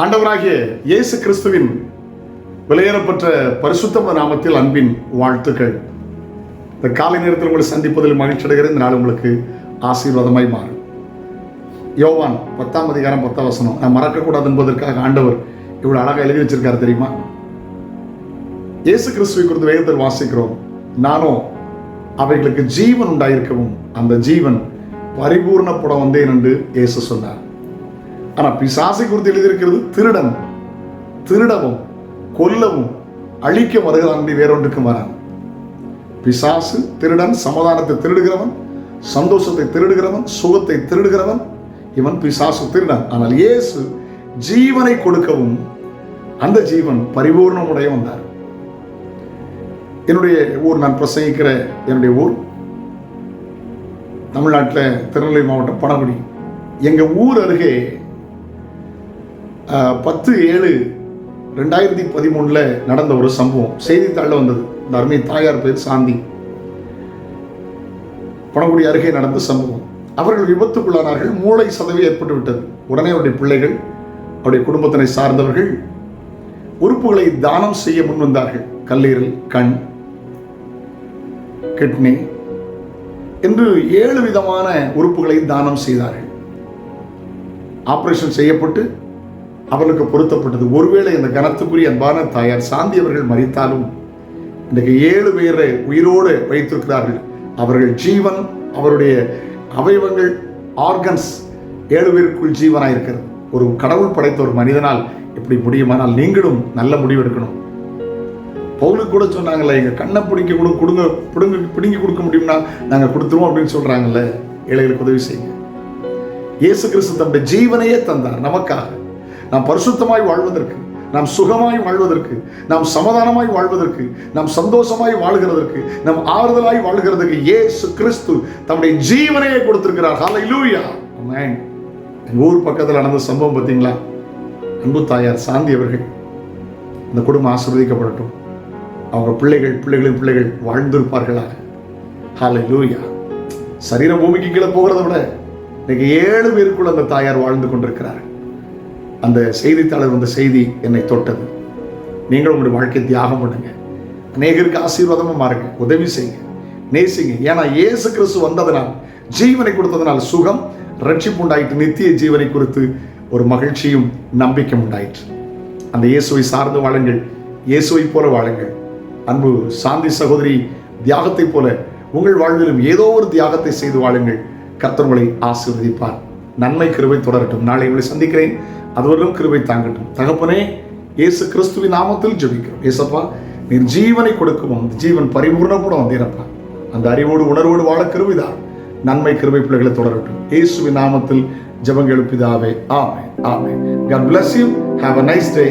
ஆண்டவராகிய இயேசு கிறிஸ்துவின் விலையேறப்பட்ட பரிசுத்தம நாமத்தில் அன்பின் வாழ்த்துக்கள். இந்த காலை நேரத்தில் உங்களை சந்திப்பதில் மகிழ்ச்சி அடைகிற இந்த நாள் உங்களுக்கு ஆசீர்வாதமாய் மாறும். யோவான் பத்தாம் அதிகாரம் பத்தாம் வசனம் நான் மறக்கக்கூடாது என்பதற்காக ஆண்டவர் இவ்வளவு அழகாக எழுதி வச்சிருக்காரு தெரியுமா? இயேசு கிறிஸ்துவை குறித்து வேதத்தில் வாசிக்கிறோம். நானோ அவைகளுக்கு ஜீவன் உண்டாயிருக்கவும் அந்த ஜீவன் பரிபூர்ணப்பட வந்தேன் என்று இயேசு சொன்னார். ஆனா பிசாசை குறித்து எழுதியிருக்கிறது திருடன். திருடவும் கொல்லவும் அழிக்க வருகிறான் வேறொன்றுக்கு வேறொன்றுக்கும் வரான் பிசாசு திருடன் சமாதானத்தை திருடுகிறவன் சந்தோஷத்தை திருடுகிறவன் சுகத்தை திருடுகிறவன் இவன் பிசாசு திருடன். ஆனால் இயேசு ஜீவனை கொடுக்கவும் அந்த ஜீவன் பரிபூர்ணமுடைய வந்தார் என்னுடைய ஊர் நான் பிரசங்கிக்கிற என்னுடைய ஊர் தமிழ்நாட்டில் திருநெல்வேலி மாவட்டம் பணகுடி எங்கள் ஊர் அருகே பத்து ஏழு ரெண்டாயிரத்தி பதிமூணில் நடந்த ஒரு சம்பவம். செய்தித்தாளில் வந்தது. இந்த அருமை தாயார் பேர் சாந்தி. பணகுடி அருகே நடந்த சம்பவம். அவர்கள் விபத்துக்குள்ளானார்கள். மூளை சதவி ஏற்பட்டு விட்டது உடனே அவருடைய பிள்ளைகள் அவருடைய குடும்பத்தினை சார்ந்தவர்கள் உறுப்புகளை தானம் செய்ய முன் வந்தார்கள். கல்லீரல் கண் கிட்னி என்று ஏழு விதமான உறுப்புகளை தானம் செய்தார்கள். ஆபரேஷன் செய்யப்பட்டு அவர்களுக்கு பொருத்தப்பட்டது. ஒருவேளை இந்த கனத்துக்குரிய அன்பான தாயார் சாந்தி அவர்கள் மறித்தாலும் இன்றைக்கு ஏழு பேரை உயிரோடு வைத்திருக்கிறார்கள். அவர்கள் ஜீவன் அவருடைய அவயவங்கள் ஆர்கன்ஸ் ஏழு பேருக்குள் ஜீவனாக இருக்கிறது ஒரு கடவுள் படைத்த ஒரு மனிதனால் இப்படி முடியுமானால் நீங்களும் நல்ல முடிவு எடுக்கணும். பவுலுக்கு கூட சொன்னாங்கல்ல எங்கள் கண்ணை பிடிக்க கொடு கொடுங்க பிடுங்க பிடுங்கி கொடுக்க முடியும்னா நாங்கள் கொடுத்துருவோம் அப்படின்னு சொல்கிறாங்கல்ல ஏழைகளுக்கு உதவி செய்யுங்க. இயேசு கிறிஸ்து தம்முடைய ஜீவனையே தந்தார் நமக்காக. நாம் பரிசுத்தமாய் வாழ்வதற்கு நாம் சுகமாய் வாழ்வதற்கு நாம் சமாதானமாய் வாழ்வதற்கு நாம் சந்தோஷமாய் வாழ்கிறதற்கு நாம் ஆறுதலாய் வாழ்கிறதுக்கு ஏசு கிறிஸ்து தம்முடைய ஜீவனையே கொடுத்திருக்கிறார். ஹalleluya ஆமென் எங்கள் ஊர் பக்கத்தில் நடந்த சம்பவம் பார்த்தீங்களா? அன்பு தாயார் சாந்தி அவர்கள் இந்த குடும்பம் ஆசிர்வதிக்கப்படட்டும். அவங்க பிள்ளைகள் பிள்ளைகளின் பிள்ளைகள் வாழ்ந்திருப்பார்களாக. ஹாலை லூயா சரீர பூமிக்கு கீழே போகிறத விட இன்னைக்கு ஏழு பேருக்குள்ள அந்த தாயார் வாழ்ந்து கொண்டிருக்கிறார். அந்த செய்தித்தாளர் வந்த செய்தி என்னை தொட்டது. நீங்கள் உங்களுடைய வாழ்க்கை தியாகம் பண்ணுங்க. அநேகருக்கு ஆசீர்வாதமாக மாறுங்க. உதவி செய்யுங்க. நேசிங்க. ஏன்னா இயேசு கிறிஸ்து வந்ததனால் ஜீவனை கொடுத்ததனால் சுகம் ரட்சிப்பு உண்டாயிற்று. நித்திய ஜீவனை குறித்து ஒரு மகிழ்ச்சியும் நம்பிக்கையும் உண்டாயிற்று. அந்த இயேசுவை சார்ந்து வாழுங்கள். இயேசுவை போல வாழுங்கள். அன்பு சாந்தி சகோதரி தியாகத்தைப் போல உங்கள் வாழ்விலும் ஏதோ ஒரு தியாகத்தை செய்து வாழுங்கள். கர்த்தர் ஆசீர்வதிப்பார். நன்மை கிருபை தொடரட்டும். நாளை உங்களை சந்திக்கிறேன். அதுவரையும் கிருபை தாங்கட்டும். தகப்பனே இயேசு கிறிஸ்துவின் நாமத்தில் ஜபிக்கிறோம். ஏசப்பா நீர் ஜீவனை கொடுக்கும் அந்த ஜீவன் பரிபூர்ணப்பட வந்தீரப்பா அந்த அறிவோடு உணர்வோடு வாழ கிருவிதான் நன்மை கிருபை பிள்ளைகளை தொடரட்டும். இயேசுவின் நாமத்தில் ஜெபங்கள் பிதாவே ஆமே ஆமென். God you you. A nice day